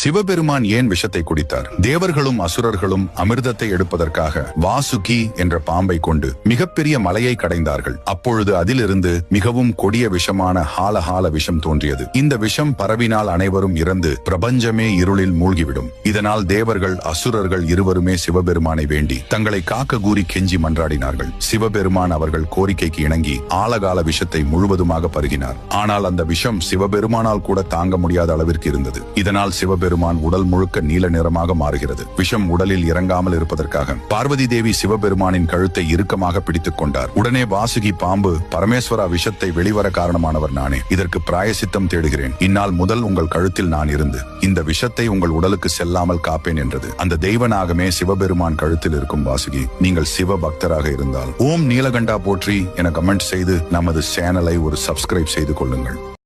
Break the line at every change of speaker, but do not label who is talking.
சிவபெருமான் ஏன் விஷத்தை குடித்தார்? தேவர்களும் அசுரர்களும் அமிர்தத்தை எடுப்பதற்காக வாசுகி என்ற பாம்பை கொண்டு மிகப்பெரிய மலையை கடைந்தார்கள். அப்பொழுது அதிலிருந்து மிகவும் கொடிய விஷமான ஹாலஹால விஷம் தோன்றியது. இந்த விஷம் பரவினால் அனைவரும் இறந்து பிரபஞ்சமே இருளில் மூழ்கிவிடும். இதனால் தேவர்கள் அசுரர்கள் இருவருமே சிவபெருமானை வேண்டி தங்களை காக்க கூறி கெஞ்சி மன்றாடினார்கள். சிவபெருமான் அவர்கள் கோரிக்கைக்கு இணங்கி ஆலகால விஷத்தை முழுவதுமாக பருகினார். ஆனால் அந்த விஷம் சிவபெருமானால் கூட தாங்க முடியாத அளவிற்கு இருந்தது. இதனால் சிவபெருமான் உடல் முழுக்க நீல நிறமாக மாறுகிறது. விஷம் உடலில் இறங்காமல் இருப்பதற்காக பார்வதி தேவி சிவபெருமானின் கழுத்தை இறுக்கமாக பிடித்துக் கொண்டார். உடனே வாசுகி பாம்பு பரமேஸ்வரா விஷத்தை வெளிவர காரணமானவர் நானே. இதற்கு பிராயசித்தம் தேடுகிறேன். இந்நாள் முதல் உங்கள் கழுத்தில் நான் இருந்து இந்த விஷத்தை உங்கள் உடலுக்கு செல்லாமல் காப்பேன் என்றது. அந்த தெய்வனாகமே சிவபெருமான் கழுத்தில் இருக்கும் வாசுகி நீங்கள் சிவ பக்தராக இருந்தால். ஓம் நீலகண்டா போற்றி என கமெண்ட் செய்து நமது சேனலை ஒரு சப்ஸ்கிரைப் செய்து கொள்ளுங்கள்.